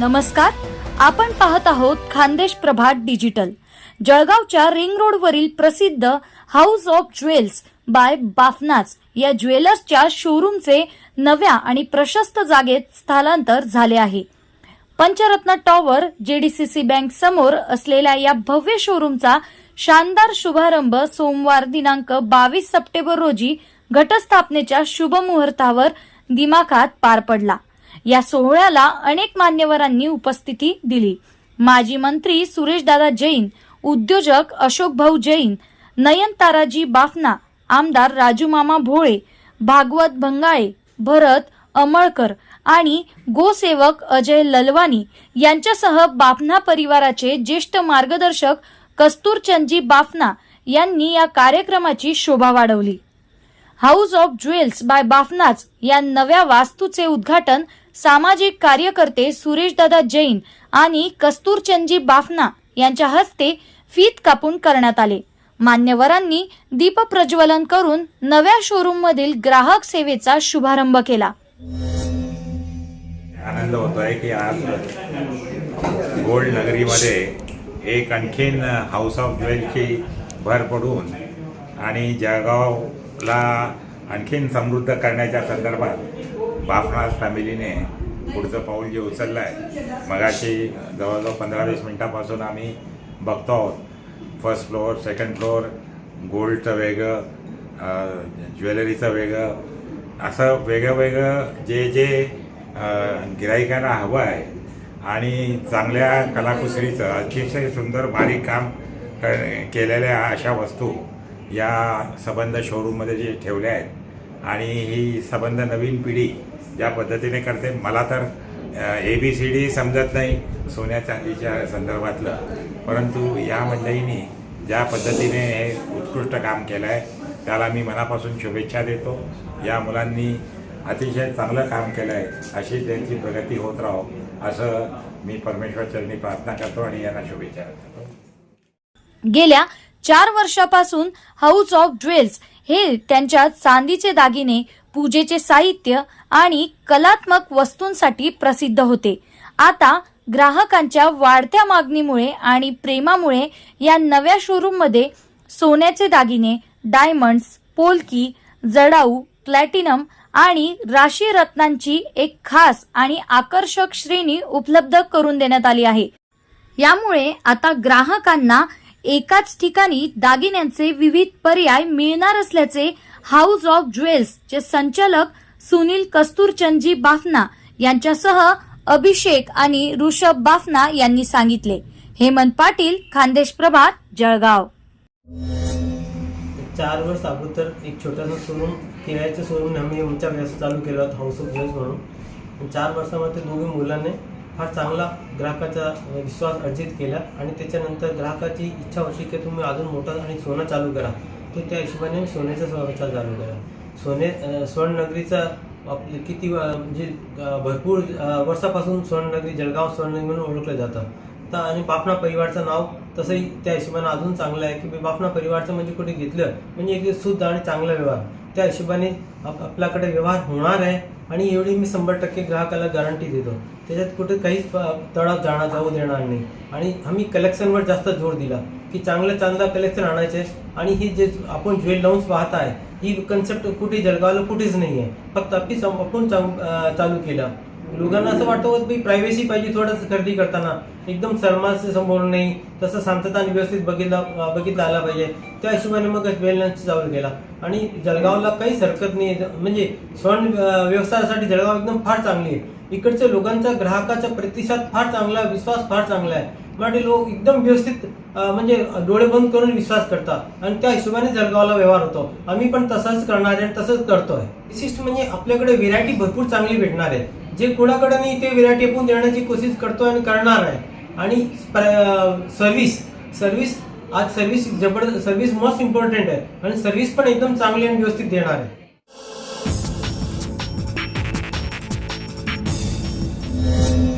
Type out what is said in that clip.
नमस्कार. आपण पाहत आहोत खानदेश प्रभात डिजिटल. जळगावच्या रिंग रोडवरील प्रसिद्ध house of jewels by Bafnas या ज्वेलर्सच्या शोरूमचे नव्या आणि प्रशस्त जागेत स्थलांतर झाले आहे. पंचरत्न टॉवर जेडीसीसी बँक समोर असलेल्या या भव्य शोरूमचा शानदार शुभारंभ सोमवार दिनांक बावीस सप्टेंबर रोजी घटस्थापनेच्या शुभ मुहूर्तावर दिमाखात पार पडला. या सोहळ्याला अनेक मान्यवरांनी उपस्थिती दिली. माजी मंत्री सुरेशदादा जैन उद्योजक अशोक भाऊ जैन नयनताराजी बाफना आमदार राजूमामा भोळे भागवत भंगाळे भरत अमळकर आणि गोसेवक अजय ललवानी यांच्यासह बाफना परिवाराचे ज्येष्ठ मार्गदर्शक कस्तूरचंदजी बाफना यांनी या कार्यक्रमाची शोभा वाढवली. House of jewels by Bafnas या नव्या वास्तूचे उद्घाटन सामाजिक कार्यकर्ते सुरेशदादा जैन आणि कस्तूरचंदजी बाफना यांच्या हस्ते फीत कापून करण्यात आले. मान्यवरांनी दीप प्रज्वलन करून नव्या शोरूम मधील ग्राहक सेवेचा शुभारंभ केला. आनंद होतो आहे की आज गोल्ड नगरीमध्ये एक आणखीन हाऊस ऑफ ज्वेलची भर पडून आणि जळगावला आणखीन समृद्ध करण्याच्या संदर्भात बाफनाज फॅमिलीने पुढचं पाऊल जे उचललं आहे मगाशी जवळजवळ पंधरा वीस मिनटापासून आम्ही बघतो आहोत. फर्स्ट फ्लोअर सेकंड फ्लोअर गोल्डचं वेगळं ज्वेलरीचं वेगळं असं वेगळं वेगळं जे जे गिराईकांना हवं आहे आणि चांगल्या कलाकुसरीचं अतिशय सुंदर बारीक काम कर- केलेल्या अशा वस्तू या सबंध शोरूममध्ये जे ठेवल्या आहेत. आणि ही सबंध नवीन पिढी ज्या पद्धतीने करते. मला तर ए बी सी डी समजत नाही सोन्या चांदीच्या संदर्भातलं. परंतु या मंडळींनी ज्या पद्धतीने हे उत्कृष्ट काम केलं आहे त्याला मी मनापासून शुभेच्छा देतो. या मुलांनी अतिशय चांगलं काम केलं आहे अशी त्यांची प्रगती होत राहो असं मी परमेश्वरचरणी प्रार्थना करतो आणि यांना शुभेच्छा देतो. गेल्या चार वर्षापासून हाऊस ऑफ ज्वेल्स हे त्यांच्या चांदीचे दागिने पूजेचे साहित्य आणि कलात्मक वस्तूंसाठी प्रसिद्ध होते. आता ग्राहकांच्या वाढत्या मागणीमुळे आणि प्रेमामुळे या नव्या शोरूममध्ये सोन्याचे दागिने डायमंड्स पोलकी जडाऊ प्लॅटिनम आणि राशी रत्नांची एक खास आणि आकर्षक श्रेणी उपलब्ध करून देण्यात आली आहे. यामुळे आता ग्राहकांना एकाच ठिकाणी दागिन्यांचे विविध पर्याय मिळणार असल्याचे हाऊस ऑफ ज्वेल्स चे संचालक सुनील कस्तूरचंदजी बाफना यांच्यासह अभिषेक आणि ऋषभ बाफना यांनी सांगितले. हेमंत पाटील खानदेश प्रभात जळगाव. चार वर्ष अगोदर एक छोटासा शोरूम किरायाचं शोरूम आम्ही आमच्या व्यवसाय चालू केला होता हाऊस ऑफ ज्वेल्स म्हणून. चार वर्षामध्ये दोघे मुलांनी फार चांगला ग्राहकाचा विश्वास अर्जित केला आणि त्याच्यानंतर ग्राहकाची इच्छा होती की तुम्ही अजून मोठा आणि सोनं चालू करा. तर त्या हिशोबाने सोन्याचा व्यवसाय चालू करा सोने स्वर्णनगरीचा आपले किती म्हणजे भरपूर वर्षापासून स्वर्णनगरी जळगाव स्वर्णनगरी म्हणून ओळखलं जातं. तर आणि बापना परिवारचं नाव तसंही त्या हिशोबाने अजून चांगलं आहे की बापना परिवारचं म्हणजे कुठे घेतलं म्हणजे एक शुद्ध आणि चांगला व्यवहार. त्या हिशोबाने आप आपल्याकडे व्यवहार होणार आहे आणि एवढी मी शंभर टक्के ग्राहकाला गॅरंटी देतो. त्याच्यात कुठे काहीच प- जाणार जाऊ देणार नाही. आणि आम्ही कलेक्शनवर जास्त जोर दिला की चांगलं चांगलं कलेक्शन आणायचे आणि ही जे आपण ज्वेल लावून पाहत आहे ही कन्सेप्ट कुठे जळगावला कुठेच नाही आहे फक्त आपली आपण चालू केलं. लोकांना असं वाटतं की प्रायव्हसी पाहिजे थोडंसं खरेदी करताना. एकदम सरमास समोर नाही तसं शांतता आणि व्यवस्थित बघितला बघितला आला पाहिजे. त्या हिशोबाने मग वेलनेस जाऊन गेला आणि जळगावला काहीच हरकत नाही. म्हणजे स्वर्ण व्यवसायासाठी जळगाव एकदम फार चांगली आहे. इकडच्या लोकांचा ग्राहकाचा प्रतिसाद फार चांगला विश्वास फार चांगला आहे. मराठी लोक एकदम व्यवस्थित म्हणजे डोळे बंद करून विश्वास करतात. आणि त्या हिशोबाने जळगावला व्यवहार होतो. आम्ही पण तसंच करणार आहे आणि तसंच करतोय. विशिष्ट म्हणजे आपल्याकडे व्हेरायटी भरपूर चांगली भेटणार आहे. जे कुणाकडे मी इथे विरा टेपून देण्याची कोशिश करतो आणि करणार आहे आणि सर्व्हिस सर्व्हिस आज सर्व्हिस जबरदस्त सर्व्हिस मोस्ट इम्पॉर्टंट आहे आणि सर्व्हिस पण एकदम चांगली आणि व्यवस्थित देणार आहे Thank you.